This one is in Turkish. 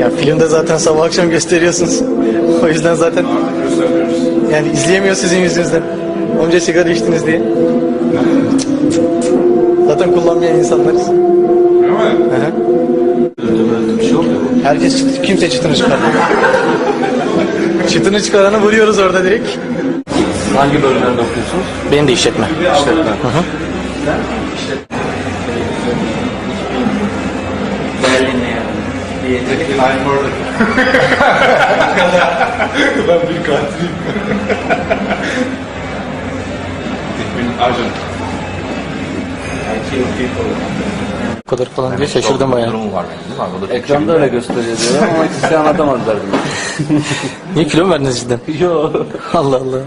Ya filmde zaten sabah akşam gösteriyorsunuz. O yüzden zaten yani izleyemiyor sizin yüzünüzden. Onca sigara içtiniz diye. Zaten kullanmayan insanlarız. Hı hı. Herkes çıktı. Kimse çıtını çıkarmıyor. çıtını çıkaranı vuruyoruz orada direkt. Hangi bölümlerde okuyorsunuz? Benim de işletme. İşletme. Berlin'e Yiyecek time order. Bu kadar. Ben bir katilim. bin ajan. I kill people. Bu kadar falan diye şaşırdım bayağı. Durum var benim, değil mi? abi? O da Türkçe Ekranda öyle gösteriyor diyorlar ama size şey anlatamadılar bunu. Niye kilo mu verdiniz cidden? Yok. Allah Allah.